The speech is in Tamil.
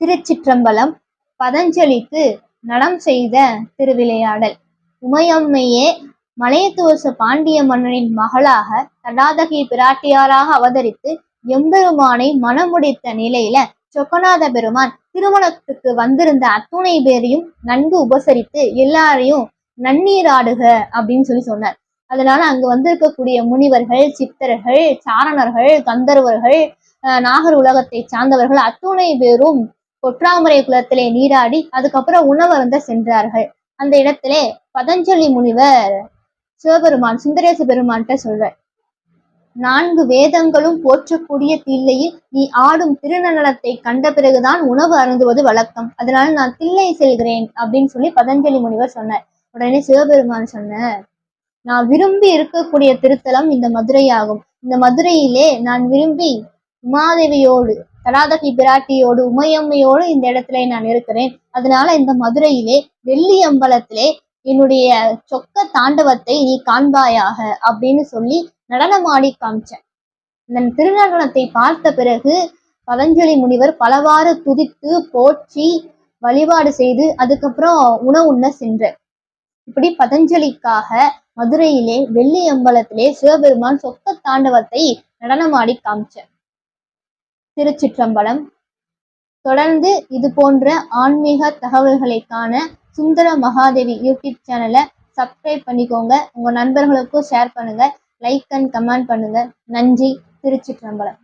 திருச்சிற்றம்பலம் பதஞ்சலிக்கு நடம் செய்த திருவிளையாடல். உமையம்மையே மலையத்துவச பாண்டிய மன்னனின் மகளாக தடாதகி பிராட்டியாராக அவதரித்து எம்பெருமானை மனமுடித்த நிலையில சொக்கநாத பெருமான் திருமணத்துக்கு வந்திருந்த அத்துணை பேரையும் நன்கு உபசரித்து எல்லாரையும் நன்னீராடுக அப்படின்னு சொல்லி சொன்னார். அதனால அங்கு வந்திருக்கக்கூடிய முனிவர்கள் சித்தர்கள் சாரணர்கள் கந்தர்வர்கள் நாகர் உலகத்தை சார்ந்தவர்கள் அத்துணை பேரும் கொற்றாமரை குளத்திலே நீராடி அதுக்கப்புறம் உணவருந்த சென்றார்கள். அந்த இடத்திலே பதஞ்சலி முனிவர் சிவபெருமான் சுந்தரேச பெருமான்கிட்ட சொல்றார் நான்கு வேதங்களும் போற்றக்கூடிய தில்லையில் நீ ஆடும் திருநடனத்தை கண்ட பிறகுதான் உணவு அருந்துவது வழக்கம். அதனால நான் தில்லை செல்கிறேன் அப்படின்னு சொல்லி பதஞ்சலி முனிவர் சொன்னார். உடனே சிவபெருமான் சொன்னார் நான் விரும்பி இருக்கக்கூடிய திருத்தலம் இந்த மதுரையாகும். இந்த மதுரையிலே நான் விரும்பி உமாதேவியோடு தடாதகி பிராட்டியோடு உமையம்மையோடு இந்த இடத்துல நான் இருக்கிறேன். அதனால இந்த மதுரையிலே வெள்ளி அம்பலத்திலே என்னுடைய சொக்க தாண்டவத்தை நீ காண்பாயாக அப்படின்னு சொல்லி நடனமாடி காமிச்சேன். இந்த திருநடனத்தை பார்த்த பிறகு பதஞ்சலி முனிவர் பலவாறு துதித்து போற்றி வழிபாடு செய்து அதுக்கப்புறம் உணவு உண்ண சென்றார் இப்படி பதஞ்சலிக்காக மதுரையிலே வெள்ளி அம்பலத்திலே சிவபெருமான் சொக்க தாண்டவத்தை நடனமாடி காமிச்சார். திருச்சிற்றம்பலம். தொடர்ந்து இது போன்ற ஆன்மீக தகவல்களை காண சுந்தர மகாதேவி யூடியூப் சேனலை சப்ஸ்கிரைப் பண்ணிக்கோங்க. உங்க நண்பர்களுக்கும் ஷேர் பண்ணுங்க. லைக் அண்ட் கமெண்ட் பண்ணுங்க. நன்றி. திருச்சிற்றம்பலம்.